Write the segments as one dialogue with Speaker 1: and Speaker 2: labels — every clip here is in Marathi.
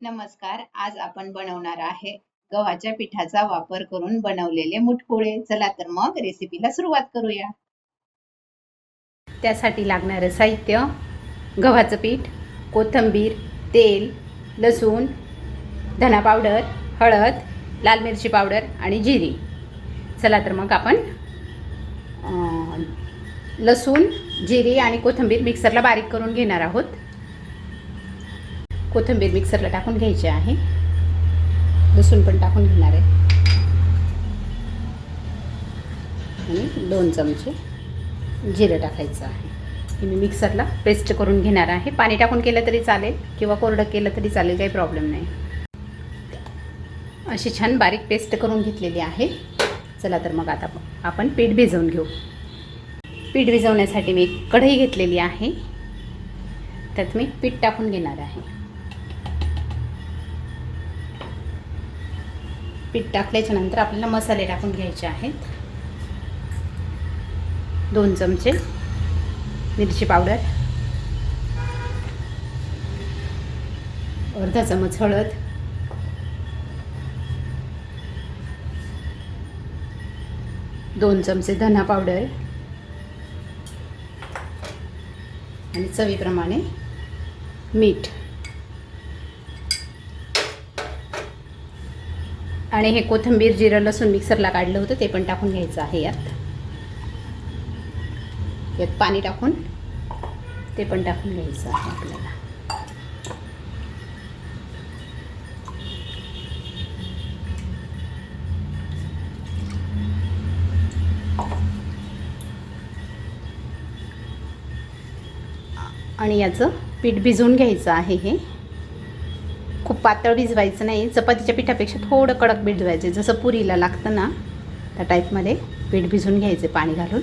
Speaker 1: नमस्कार आज आपण बनवणार आहे गव्हाच्या पिठाचा वापर करून बनवलेले मुठपोळे चला तर मग रेसिपीला सुरुवात करूया. त्यासाठी लागणारं साहित्य गव्हाचं पीठ कोथिंबीर तेल लसूण धना पावडर हळद लाल मिरची पावडर आणि जिरी. चला तर मग आपण लसूण जिरी आणि कोथिंबीर मिक्सरला बारीक करून घेणार आहोत. कोथिंबीर मिक्सरला टाकून घ्यायची आहे. लसूण पण टाकून घेणार आहे. आणि दोन चमचे जिरं टाकायचं आहे. हे मी मिक्सरला पेस्ट करून घेणार आहे. पाणी टाकून केलं तरी चालेल किंवा कोरडं केलं तरी चालेल काही प्रॉब्लेम नाही. अशी छान बारीक पेस्ट करून घेतलेली आहे. चला तर मग आता आपण पीठ भिजवून घेऊ. पीठ भिजवण्यासाठी मी एक कढई घेतलेली आहे. त्यात मी पीठ टाकून घेणार आहे. पीठ टाकल्याच्या नंतर आपल्याला मसाले टाकून घ्यायचे आहेत. दोन चमचे मिरची पावडर. अर्धा चमच हळद. दोन चमचे धना पावडर. आणि चवीप्रमाणे मीठ. आणि हे कोथिंबीर जिरं लसूण मिक्सरला काढलं होतं ते पण टाकून घ्यायचं आहे यात. यात पाणी टाकून ते पण टाकून घ्यायचं आहे आपल्याला. आणि याचं पीठ भिजवून घ्यायचं आहे हे. खूप पातळ भिजवायचं नाही. चपातीच्या पिठापेक्षा थोडं कडक भिजवायचं जसं पुरीला लागतं ना त्या टाईपमध्ये पीठ भिजवून घ्यायचे पाणी घालून.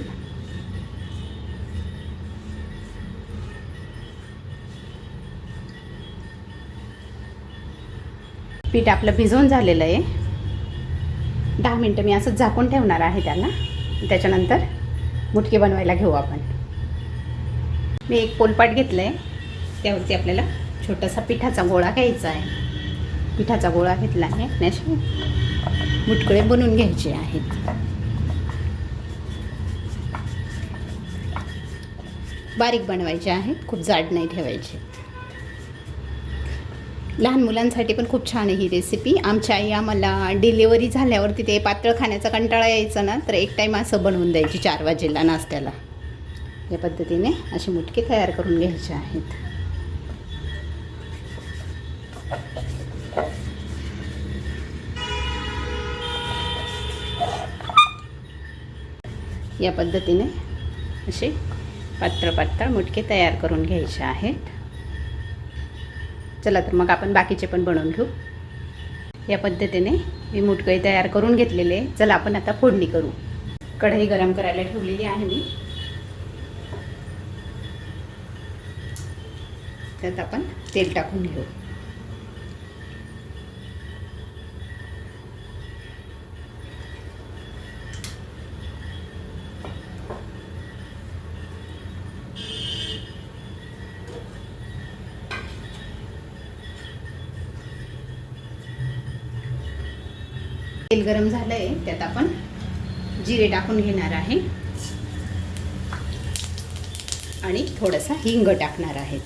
Speaker 1: पीठ आपलं भिजवून झालेलं आहे. दहा मिनटं मी असंच झाकून ठेवणार आहे त्याला. त्याच्यानंतर मुटके बनवायला घेऊ आपण. मी एक पोलपाट घेतलं आहे त्यावरती आपल्याला छोटासा पिठाचा गोळा घ्यायचा आहे. पिठाचा गोळा घेतला आहे. आणि असे मुटकळे बनवून घ्यायचे आहेत. बारीक बनवायचे आहेत. खूप जाड नाही ठेवायचे. लहान मुलांसाठी पण खूप छान आहे ही रेसिपी आमच्या आई आम्हाला डिलेवरी झाल्यावरती ते पातळ खाण्याचा कंटाळा यायचा ना तर एक टाईम असं बनवून द्यायची चार वाजेला नाश्त्याला. या पद्धतीने असे मुटके तयार करून घ्यायचे आहेत. या पद्धतीने असे पात्र पातळ मुटके तयार करून घ्यायचे आहेत. चला तर मग आपण बाकीचे पण बनवून घेऊ. या पद्धतीने मी मुटके तयार करून घेतलेले चला आपण आता फोडणी करू. कढई गरम करायला ठेवलेली आहे मी. त्यात आपण तेल टाकून घेऊ. तेल गरम झालं आहे त्यात आपण जिरे टाकून घेणार आहे. आणि थोडासा हिंग टाकणार आहेत.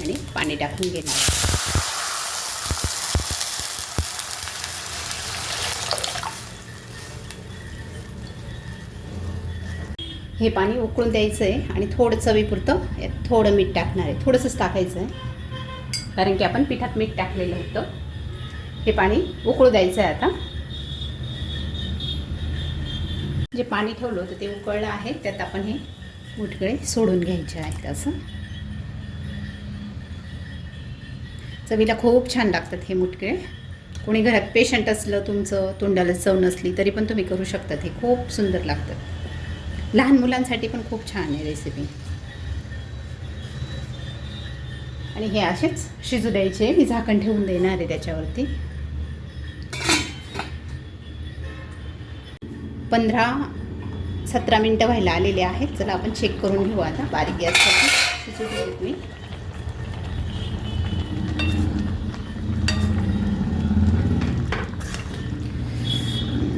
Speaker 1: आणि पाणी टाकून घेणार हे पाणी उकळून द्यायचं आहे आणि थोडं चवीपुरतं यात थोडं मीठ टाकणार आहे. थोडंसंच टाकायचं आहे कारण की आपण पिठात मीठ टाकलेलं होतं. हे पाणी उकळू द्यायचं आहे आता. जे पाणी ठेवलं होतं ते उकळलं आहे. त्यात आपण हे मुटकडे सोडून घ्यायचे आहेत असं. चवीला खूप छान लागतात हे मुटके. कोणी घरात पेशंट असलं तुमचं तोंडाला चव नसली तरी पण तुम्ही करू शकतात. हे खूप सुंदर लागतात. लहान मुलांसाठी पण खूप छान आहे रेसिपी आणि हे असेच शिजू द्यायचे. मी झाकण ठेवून देणार आहे त्याच्यावरती. पंधरा सतरा मिनटं व्हायला आलेले आहेत. चला आपण चेक करून घेऊ आता. बारीक गॅससाठी शिजू देत मी.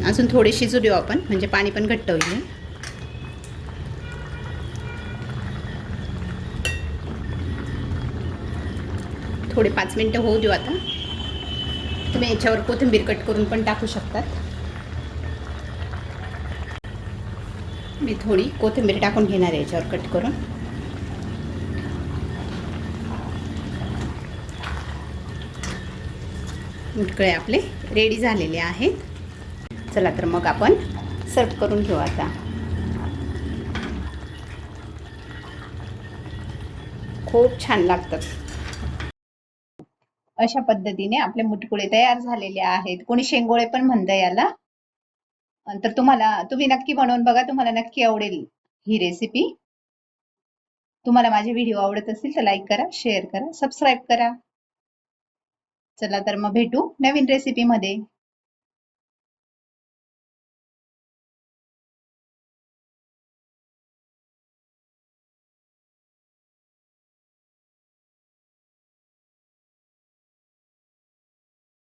Speaker 1: अजून थोडे शिजू देऊ आपण. म्हणजे पाणी पण घट्ट होईल. थोडे पाच मिनटं होऊ देऊ आता. तुम्ही याच्यावर कोथिंबीर कट करून पण टाकू शकतात मी थोडी कोथिंबीर टाकून घेणार आहे याच्यावर कट करून. मुटकळे आपले रेडी झालेले आहेत. चला तर मग आपण सर्व करून घेऊ आता. खूप छान लागतात. अशा पद्धतीने आपले मुटकुळे तयार झालेले आहेत. कोणी शेंगोळे पण म्हणतं याला. तर तुम्हाला तुम्ही नक्की बनवून बघा तुम्हाला नक्की आवडेल ही रेसिपी तुम्हाला माझे व्हिडिओ आवडत असतील तर लाईक करा शेअर करा सबस्क्राईब करा. चला तर मग भेटू नवीन रेसिपीमध्ये